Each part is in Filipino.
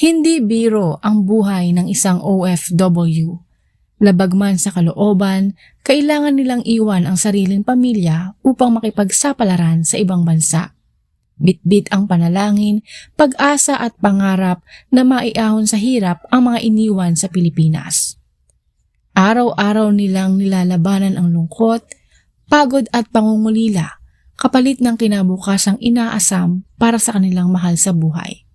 Hindi biro ang buhay ng isang OFW. Labag man sa kalooban, kailangan nilang iwan ang sariling pamilya upang makipagsapalaran sa ibang bansa. Bitbit ang panalangin, pag-asa at pangarap na maiahon sa hirap ang mga iniwan sa Pilipinas. Araw-araw nilang nilalabanan ang lungkot, pagod at pangungulila kapalit ng kinabukasang inaasam para sa kanilang mahal sa buhay.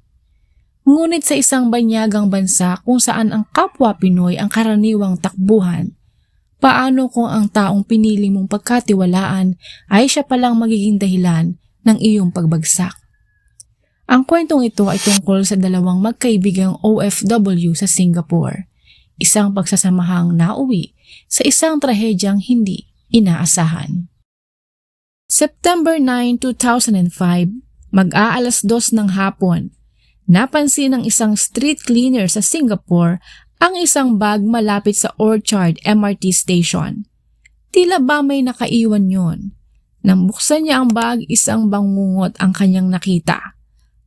Ngunit sa isang banyagang bansa kung saan ang kapwa Pinoy ang karaniwang takbuhan, paano kung ang taong pinili mong pagkatiwalaan ay siya palang magiging dahilan ng iyong pagbagsak? Ang kwentong ito ay tungkol sa dalawang magkaibigang OFW sa Singapore, isang pagsasamahang nauwi sa isang trahedyang hindi inaasahan. September 9, 2005, mag-aalas dos ng hapon, napansin ng isang street cleaner sa Singapore ang isang bag malapit sa Orchard MRT station. Tila ba may nakaiwan yon? Nang buksan niya ang bag, isang bangungot ang kanyang nakita.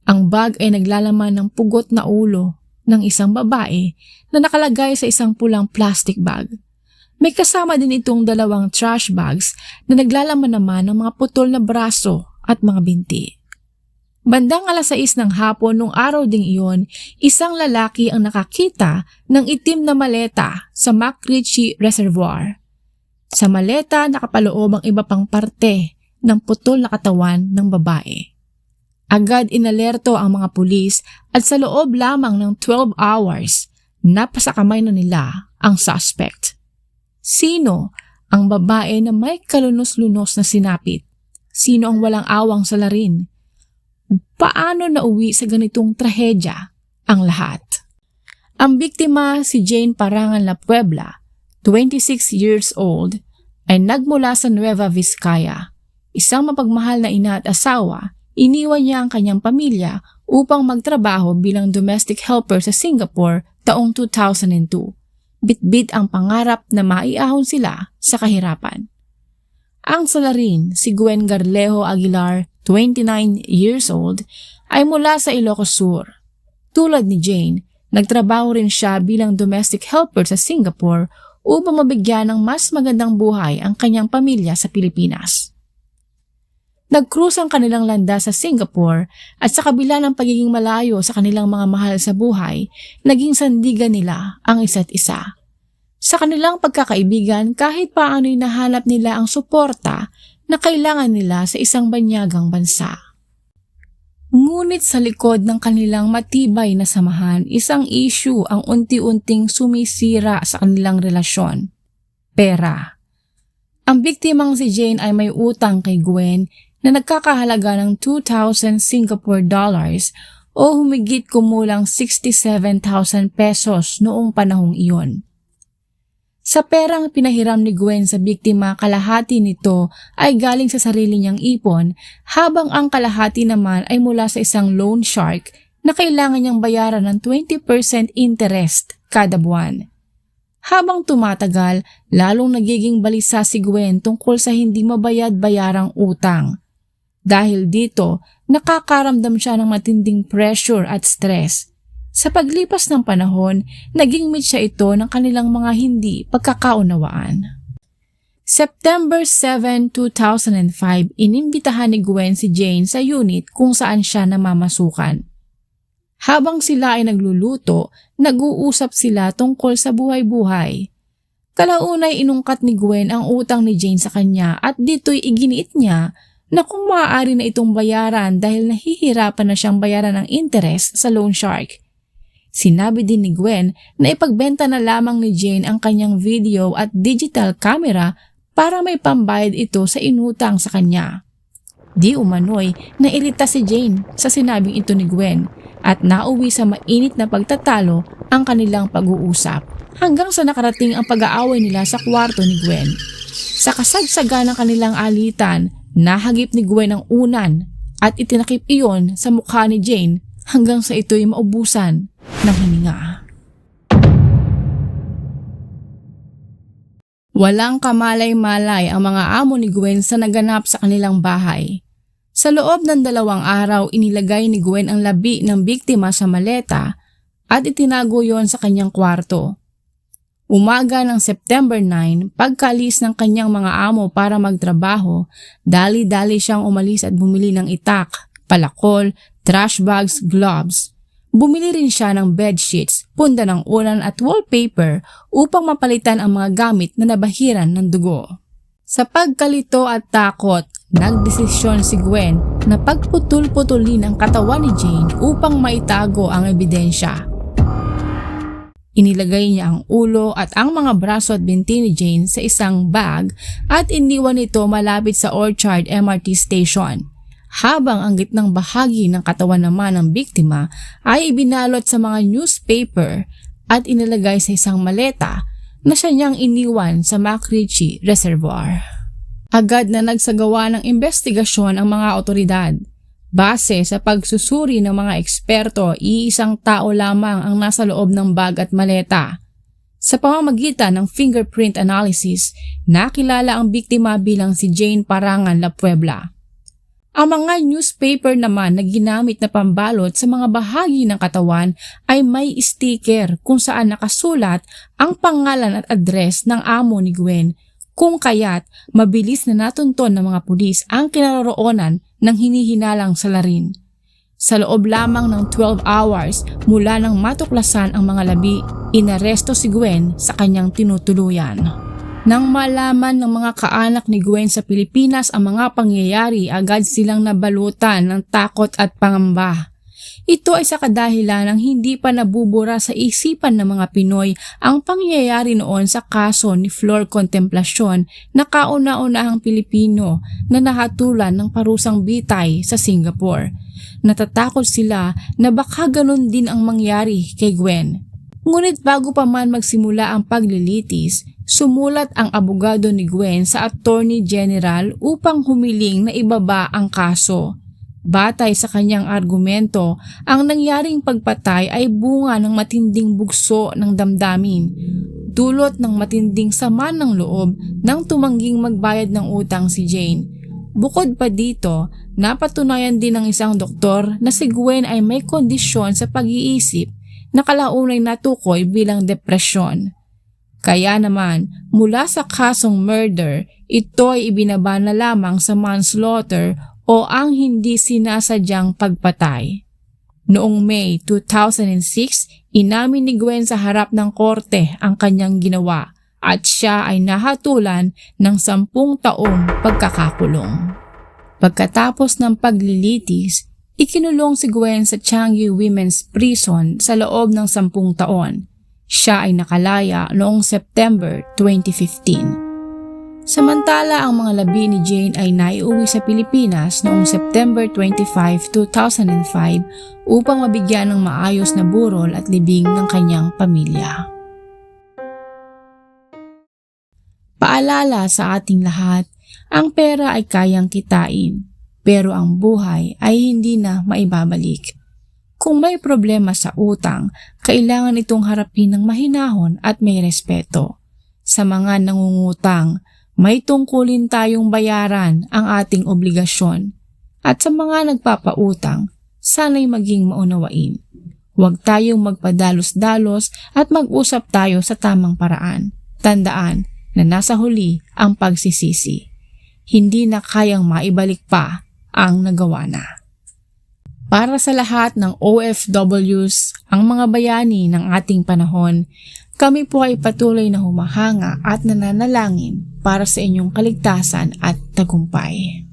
Ang bag ay naglalaman ng pugot na ulo ng isang babae na nakalagay sa isang pulang plastic bag. May kasama din itong dalawang trash bags na naglalaman naman ng mga putol na braso at mga binti. Bandang alas 6 ng hapon nung araw ding iyon, isang lalaki ang nakakita ng itim na maleta sa Macritchie Reservoir. Sa maleta nakapaloob ang iba pang parte ng putol na katawan ng babae. Agad inalerto ang mga pulis at sa loob lamang ng 12 hours, napasakamay na nila ang suspect. Sino ang babae na may kalunos-lunos na sinapit? Sino ang walang awang sa larin? Paano nauwi sa ganitong trahedya ang lahat? Ang biktima si Jane Parangan La Puebla, 26 years old, ay nagmula sa Nueva Vizcaya. Isang mapagmahal na ina at asawa, iniwan niya ang kanyang pamilya upang magtrabaho bilang domestic helper sa Singapore taong 2002 bitbit ang pangarap na maiahon sila sa kahirapan. Ang salarin, si Gwen Garlejo Aguilar, 29 years old, ay mula sa Ilocos Sur. Tulad ni Jane, nagtrabaho rin siya bilang domestic helper sa Singapore upang mabigyan ng mas magandang buhay ang kanyang pamilya sa Pilipinas. Nag-cruise ang kanilang landa sa Singapore at sa kabila ng pagiging malayo sa kanilang mga mahal sa buhay, naging sandigan nila ang isa't isa. Sa kanilang pagkakaibigan, kahit paano'y nahanap nila ang suporta na kailangan nila sa isang banyagang bansa. Ngunit sa likod ng kanilang matibay na samahan, isang issue ang unti-unting sumisira sa kanilang relasyon. Pera. Ang biktimang si Jane ay may utang kay Gwen na nagkakahalaga ng 2,000 Singapore dollars o humigit kumulang 67,000 pesos noong panahong iyon. Sa perang pinahiram ni Gwen sa biktima, kalahati nito ay galing sa sarili niyang ipon, habang ang kalahati naman ay mula sa isang loan shark na kailangan niyang bayaran ng 20% interest kada buwan. Habang tumatagal, lalong nagiging balisa si Gwen tungkol sa hindi mabayad-bayarang utang. Dahil dito, nakakaramdam siya ng matinding pressure at stress sa paglipas ng panahon, naging mitya ito ng kanilang mga hindi pagkakaunawaan. September 7, 2005, inimbitahan ni Gwen si Jane sa unit kung saan siya namamasukan. Habang sila ay nagluluto, nag-uusap sila tungkol sa buhay-buhay. Kalaunay inungkat ni Gwen ang utang ni Jane sa kanya at dito'y iginiit niya na kung maaari na itong bayaran dahil nahihirapan na siyang bayaran ng interest sa loan shark. Sinabi din ni Gwen na ipagbenta na lamang ni Jane ang kanyang video at digital camera para may pambayad ito sa inutang sa kanya. Di umano'y nairita si Jane sa sinabing ito ni Gwen at nauwi sa mainit na pagtatalo ang kanilang pag-uusap hanggang sa nakarating ang pag-aaway nila sa kwarto ni Gwen. Sa kasagsaga ng kanilang alitan, nahagip ni Gwen ang unan at itinakip iyon sa mukha ni Jane hanggang sa ito'y maubusan ng hininga. Walang kamalay-malay ang mga amo ni Gwen sa naganap sa kanilang bahay. Sa loob ng dalawang araw, inilagay ni Gwen ang labi ng biktima sa maleta at itinago yon sa kanyang kwarto. Umaga ng September 9, pagkalis ng kanyang mga amo para magtrabaho, dali-dali siyang umalis at bumili ng itak, palakol, trash bags, gloves. Bumili rin siya ng bedsheets, punda ng ulan at wallpaper upang mapalitan ang mga gamit na nabahiran ng dugo. Sa pagkalito at takot, nagdesisyon si Gwen na pagputol-putulin ang katawan ni Jane upang maitago ang ebidensya. Inilagay niya ang ulo at ang mga braso at binti ni Jane sa isang bag at iniwan ito malapit sa Orchard MRT Station. Habang ang gitnang bahagi ng katawan naman ng biktima ay ibinalot sa mga newspaper at inilagay sa isang maleta na siya niyang iniwan sa MacRitchie Reservoir. Agad na nagsagawa ng investigasyon ang mga otoridad. Base sa pagsusuri ng mga eksperto, iisang tao lamang ang nasa loob ng bag at maleta. Sa pamamagitan ng fingerprint analysis, nakilala ang biktima bilang si Jane Parangan La Puebla. Ang mga newspaper naman na ginamit na pambalot sa mga bahagi ng katawan ay may sticker kung saan nakasulat ang pangalan at address ng amo ni Gwen kung kaya't mabilis na natunton ng mga pulis ang kinaroroonan ng hinihinalang salarin. Sa loob lamang ng 12 hours mula nang matuklasan ang mga labi, inaresto si Gwen sa kanyang tinutuluyan. Nang malaman ng mga kaanak ni Gwen sa Pilipinas ang mga pangyayari, agad silang nabalutan ng takot at pangamba. Ito ay sa kadahilan ng hindi pa nabubura sa isipan ng mga Pinoy ang pangyayari noon sa kaso ni Flor Contemplacion na kauna-unahang Pilipino na nahatulan ng parusang bitay sa Singapore. Natatakot sila na baka ganun din ang mangyari kay Gwen. Ngunit bago pa man magsimula ang paglilitis, sumulat ang abogado ni Gwen sa Attorney General upang humiling na ibaba ang kaso. Batay sa kanyang argumento, ang nangyaring pagpatay ay bunga ng matinding bugso ng damdamin, dulot ng matinding sama ng loob nang tumangging magbayad ng utang si Jane. Bukod pa dito, napatunayan din ng isang doktor na si Gwen ay may kondisyon sa pag-iisip na kalaunay natukoy bilang depresyon. Kaya naman, mula sa kasong murder, ito ay ibinaba na lamang sa manslaughter o ang hindi sinasadyang pagpatay. Noong May 2006, inamin ni Gwen sa harap ng korte ang kanyang ginawa at siya ay nahatulan ng sampung taong pagkakakulong. Pagkatapos ng paglilitis, ikinulong si Gwen sa Changi Women's Prison sa loob ng sampung taon. Siya ay nakalaya noong September 2015. Samantala ang mga labi ni Jane ay naiuwi sa Pilipinas noong September 25, 2005 upang mabigyan ng maayos na burol at libing ng kanyang pamilya. Paalala sa ating lahat, ang pera ay kayang kitain, pero ang buhay ay hindi na maibabalik. Kung may problema sa utang, kailangan itong harapin ng mahinahon at may respeto. Sa mga nangungutang, may tungkulin tayong bayaran ang ating obligasyon. At sa mga nagpapautang, sana'y maging maunawain. Huwag tayong magpadalos-dalos at mag-usap tayo sa tamang paraan. Tandaan na nasa huli ang pagsisisi. Hindi na kayang maibalik pa ang nagawa na. Para sa lahat ng OFWs, ang mga bayani ng ating panahon, kami po ay patuloy na humahanga at nananalangin para sa inyong kaligtasan at tagumpay.